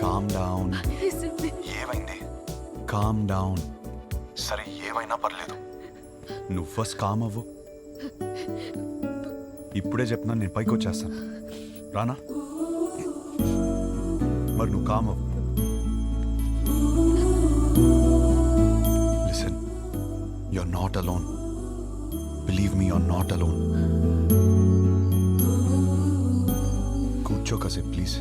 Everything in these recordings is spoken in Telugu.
Calm down. ఏమైంది? కామ్ డౌన్ సరే ఏమైనా పర్లేదు. నువ్వు ఫస్ట్ కామ్ అవ్వు. ఇప్పుడే చెప్తున్నాను నేను పైకి వచ్చేస్తాను. రానా? మరి నువ్వు కామ్ అవ్వు. Listen you're not alone believe me you're not alone కూర్చో కాసేపు ప్లీజ్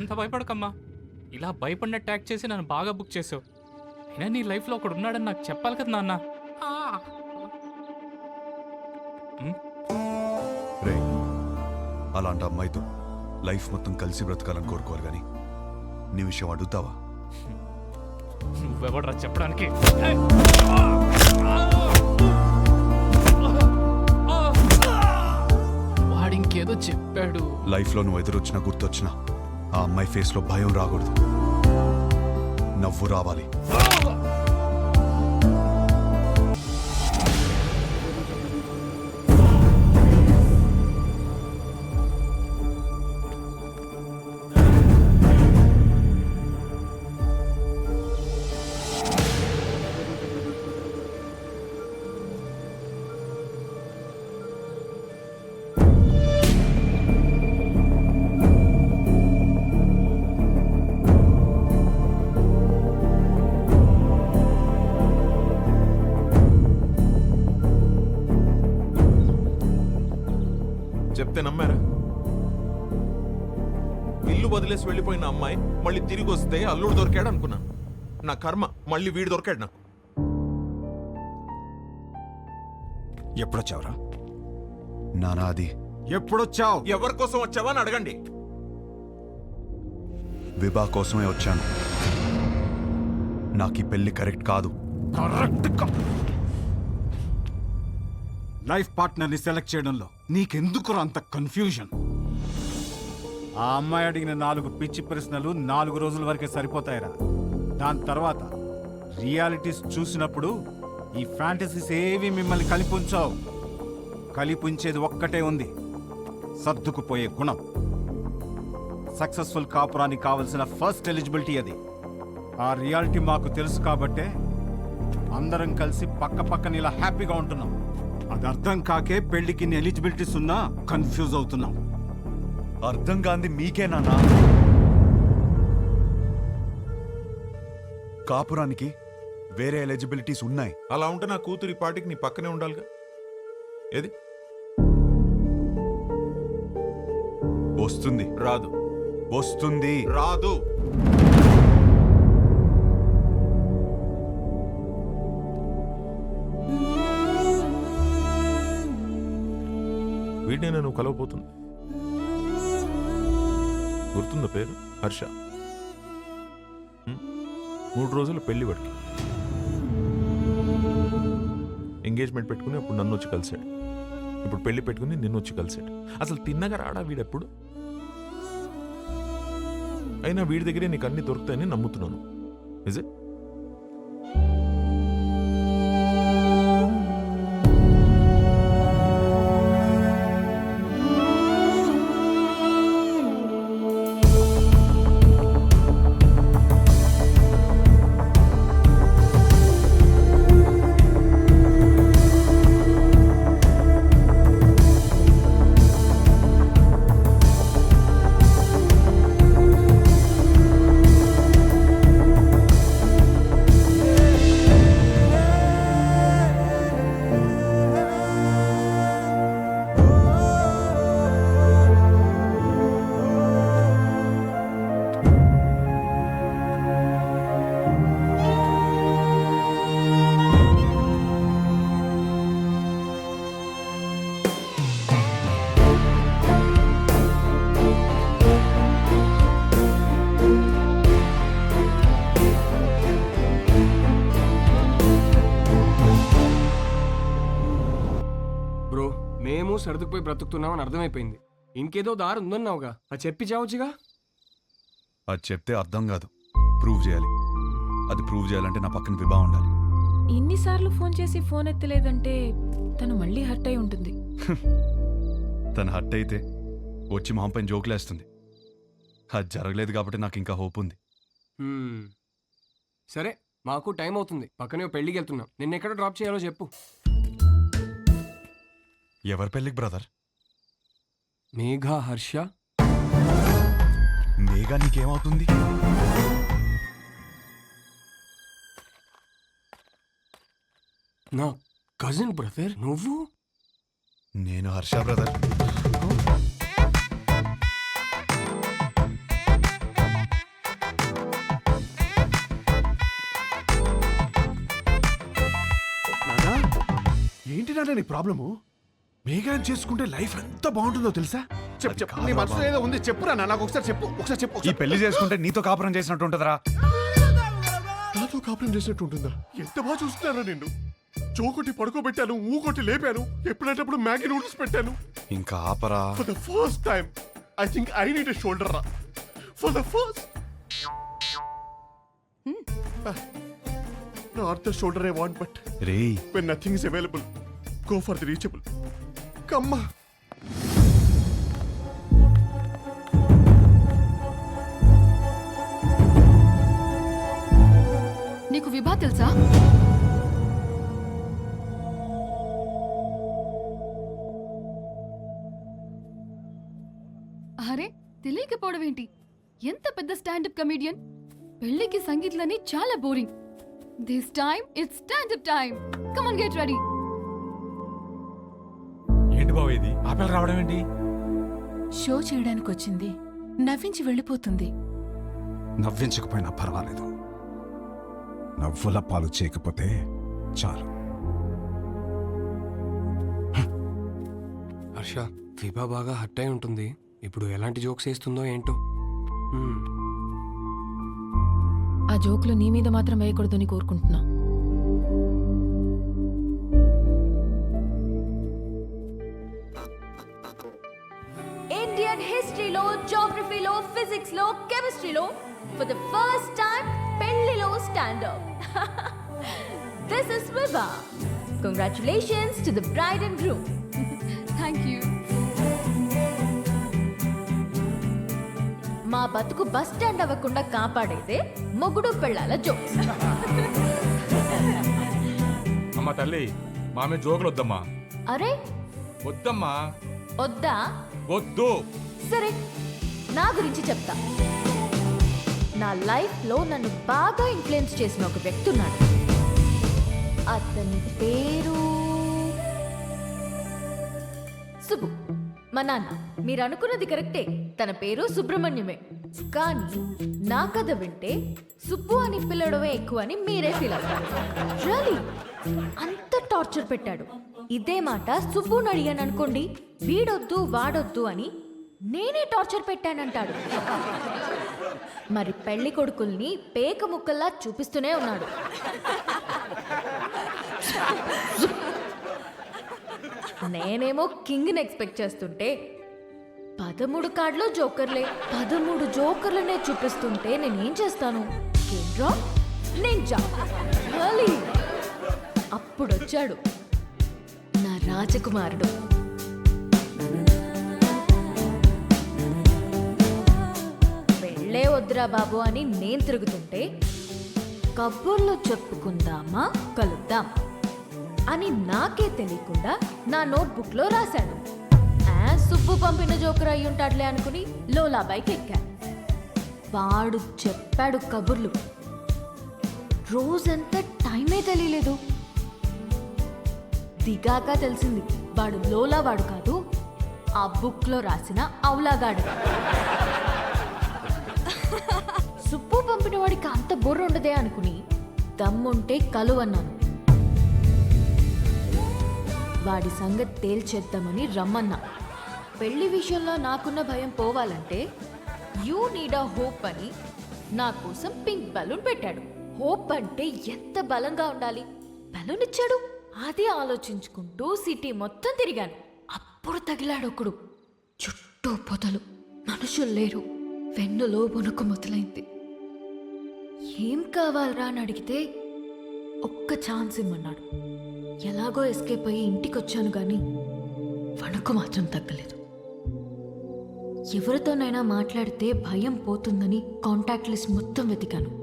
అంత భయపడకమ్మా. ఇలా భయపడినట్టు యాక్ట్ చేసి నన్ను బాగా బుక్ చేసావు. అయినా నీ లైఫ్లో ఒకడు ఉన్నాడని నాకు చెప్పాలి కదా నాన్న. ఆ! రే అలాంటి అమ్మాయితో లైఫ్ మొత్తం కలిసి బ్రతకాలని కోరుకోవాలి కానీ నీ విషయం అడుగుతావా? నువ్వెవడరా చెప్పడానికి? వాడు ఇంకేదో చెప్పాడు. లైఫ్లో నువ్వు ఎదురొచ్చినా గుర్తొచ్చినా ఆ అమ్మాయి ఫేస్లో భయం రాకూడదు. నవ్వు రావాలి. వదిలేసి వెళ్ళిపోయిన అమ్మాయి మళ్ళీ తిరిగి వస్తే అల్లుడు దొరికాడు అనుకున్నాను. నా కర్మ మళ్ళీ వీడు దొరికాడు నాకు. ఎప్పుడొచ్చావురా? నానా అది. ఎప్పుడొచ్చావు? ఎవరి కోసం వచ్చావా అని అడగండి. విభా కోసమే వచ్చాను. నాకు ఈ పెళ్ళి కరెక్ట్ కాదు. కరెక్ట్ లైఫ్ పార్ట్నర్ని సెలెక్ట్ చేయడంలో నీకెందుకు అంత కన్ఫ్యూజన్ ఆ అమ్మాయి అడిగిన నాలుగు పిచ్చి ప్రశ్నలు నాలుగు రోజుల వరకే సరిపోతాయిరా. దాని తర్వాత రియాలిటీస్ చూసినప్పుడు ఈ ఫ్యాంటసీస్ ఏవి మిమ్మల్ని కలిపుంచావు. కలిపుంచేది ఒక్కటే ఉంది. సర్దుకుపోయే గుణం. సక్సెస్ఫుల్ కాపురానికి కావలసిన ఫస్ట్ ఎలిజిబిలిటీ అది. ఆ రియాలిటీ మాకు తెలుసు కాబట్టే అందరం కలిసి పక్క పక్కన ఇలా హ్యాపీగా ఉంటున్నాం. అది అర్థం కాకే పెళ్ళికి ఎలిజిబిలిటీస్ ఉన్నా కన్ఫ్యూజ్ అవుతున్నాం. అర్థం కాంది మీకే నాన్నా. కాపురానికి వేరే ఎలిజిబిలిటీస్ ఉన్నాయి. అలా ఉంటే నా కూతురి పాటికి నీ పక్కనే ఉండాలిగా. ఏది? వస్తుంది. రాదు. వస్తుంది. రాదు. వీడినే నువ్వు కలవబోతుంది. గుర్తుందా పేరు? హర్ష. మూడు రోజులు పెళ్ళి వాడికి. ఎంగేజ్మెంట్ పెట్టుకుని అప్పుడు నన్ను వచ్చి కలిశాడు. ఇప్పుడు పెళ్ళి పెట్టుకుని నిన్ను వచ్చి కలిశాడు. అసలు తిన్నగా రాడా వీడెప్పుడు? అయినా వీడి దగ్గరే నీకు అన్ని దొరుకుతాయని నమ్ముతున్నాను. ఇజ్ ఇట్ సర్దుకుపోయి బ్రతుకుతున్నామని అర్థమైపోయింది. ఇంకేదో దారి ఉందన్నావుగా. అది చెప్పి చావచ్చుగా అది చెప్తే అర్థం కాదు. ప్రూవ్ చేయాలి. అది ప్రూవ్ చేయాలంటే నా పక్కన విభా ఉండాలి. ఇన్నిసార్లు ఫోన్ చేసి ఫోన్ ఎత్తలేదంటే తను మళ్ళీ హర్ట్ అయి ఉంటుంది. తను హట్ అయితే వచ్చి మొహం పైన జోకులేస్తుంది. అది జరగలేదు కాబట్టి నాకు ఇంకా హోప్ ఉంది. సరే మాకు టైం అవుతుంది. పక్కనే పెళ్ళికి వెళ్తున్నాం. నిన్న ఎక్కడ డ్రాప్ చేయాలో చెప్పు. ఎవరి పెళ్ళికి బ్రదర్? మేఘా హర్ష? మేఘా నీకేమవుతుంది? నా కజిన్ బ్రదర్ నువ్వు? నేను హర్ష బ్రదర్. ఏంటి నాన్న నీ ప్రాబ్లము? మేఘాన్ని చేసుకుంటే లైఫ్ ఎంత బాగుంటుందో తెలుసా? చెప్పు చెప్పు. నీ మనసులో ఏదో ఉంది చెప్పురా నాన్న నాకు ఒకసారి చెప్పు ఒకసారి చెప్పు ఈ ఒకసారి. పెళ్ళి చేసుకుంటే నీతో కాపురం చేసినట్టు ఉంటుందిరా. నాతో కాపురం చేసినట్టు ఉంటుందా? ఎంత బాగా చూస్తున్నాను నిన్ను? చోకొట్టి పడుకోబెట్టాను ఊకొట్టి లేపాను ఎప్పుడంటప్పుడు మ్యాగీ నూడిల్స్ పెట్టాను. ఇంకా ఆపరా. For the first time I think I need a shoulder రా. For the first the shoulder I want but రేయ్. when nothing is available, go for the reachable. కమ్మ నీకు విభా తెలుసా? అరే తెలియకపోవడం ఏంటి? ఎంత పెద్ద స్టాండప్ కమెడియన్? పెళ్ళికి సంగీత్లని చాలా boring. This time it's standup time come on get ready ఏంటి బావ ఇది? ఆపల రావడం ఏంటి? షో చేయడానికి వచ్చింది నవ్వించి వెళ్ళిపోతుంది. నవ్వించకపోయినా పర్వాలేదు. నవ్వుల పాలు చేయకపోతే చాలు. హర్ష విభా బాగా హర్ట్ అయి ఉంటుంది. ఇప్పుడు ఎలాంటి జోక్స్ వేస్తుందో ఏంటో. ఆ జోకులు నీ మీద మాత్రం వేయకూడదని కోరుకుంటున్నా. జోగ్రఫీలో ఫిజిక్స్లో కెమిస్ట్రీలో ఫర్ ద ఫస్ట్ టైం పెళ్ళిలో standup this is Vibha congratulations to the bride and groom thank you మా బతుకు బస్ స్టాండ్ అవ్వకుండా కాపాడేదే మొగుడు పెళ్ళాల జోక్స్ అమ్మ తల్లి మామే జోకులు వద్దమ్మా అరే? వద్దమ్మా. వద్దా? వద్దు. సరే. నా గురించి చెప్తా. నా లైఫ్లో నన్ను బాగా ఇన్ఫ్లుయెన్స్ చేసిన ఒక వ్యక్తి ఉన్నాడు అతని పేరు సుబ్బు. మా నాన్న మీరు అనుకున్నది కరెక్టే. తన పేరు సుబ్రహ్మణ్యమే. కానీ నా కథ వింటే సుబ్బు అని పిలవడమే ఎక్కువ అని మీరే ఫీల్ అవుతారు. అంత టార్చర్ పెట్టాడు. ఇదే మాట సుబ్బుని అడిగాను అనుకోండి వీడొద్దు వాడొద్దు అని నేనే టార్చర్ పెట్టానంటాడు. మరి పెళ్ళి కొడుకుల్ని పేక ముక్కల్లా చూపిస్తూనే ఉన్నాడు. నేనేమో కింగ్ని ఎక్స్పెక్ట్ చేస్తుంటే పదమూడు కార్డులో జోకర్లే. పదమూడు జోకర్లనే చూపిస్తుంటే నేనేం చేస్తాను? కేంద్రా నింజా అప్పుడొచ్చాడు నా రాజకుమారుడు. వద్దురా బాబు అని నేను తిరుగుతుంటే కబుర్లు చెప్పుకుందామా? కలుద్దాం అని నాకే తెలియకుండా నా నోట్బుక్లో రాశాడు ఆ, సుబ్బు పంపిన జోకర్ అయి ఉంటాడులే అనుకుని లోలాబాయికి బైక్ ఎక్కా. వాడు చెప్పాడు కబుర్లు. రోజంతా టైమే తెలియలేదు. దిగాక తెలిసింది. వాడు లోలా వాడు కాదు ఆ బుక్లో రాసిన అవులాగాడు సుబ్బు పంపిన వాడికి అంత బుర్ర ఉండదే అనుకుని దమ్ముంటే కలువన్నాను. వాడి సంగతి తేల్చేద్దామని రమ్మన్నా. పెళ్ళి విషయంలో నాకున్న భయం పోవాలంటే యూ నీడ్ అ హోప్ అని నా కోసం పింక్ బలూన్ పెట్టాడు. హోప్ అంటే ఎంత బలంగా ఉండాలి? బలూన్ ఇచ్చాడు. అది ఆలోచించుకుంటూ సిటీ మొత్తం తిరిగాను. అప్పుడు తగిలాడు ఒకడు. చుట్టూ పొదలు. మనుషులు లేరు. వెన్నులో వణుకు మొదలైంది. ఏం కావాలరా అని అడిగితే ఒక్క ఛాన్స్ ఇమ్మన్నాడు. ఎలాగో ఎస్కేప్ అయ్యి ఇంటికి వచ్చాను కానీ వణుకు మాత్రం తగ్గలేదు. ఎవరితోనైనా మాట్లాడితే భయం పోతుందని కాంటాక్ట్ లిస్ట్ మొత్తం వెతికాను.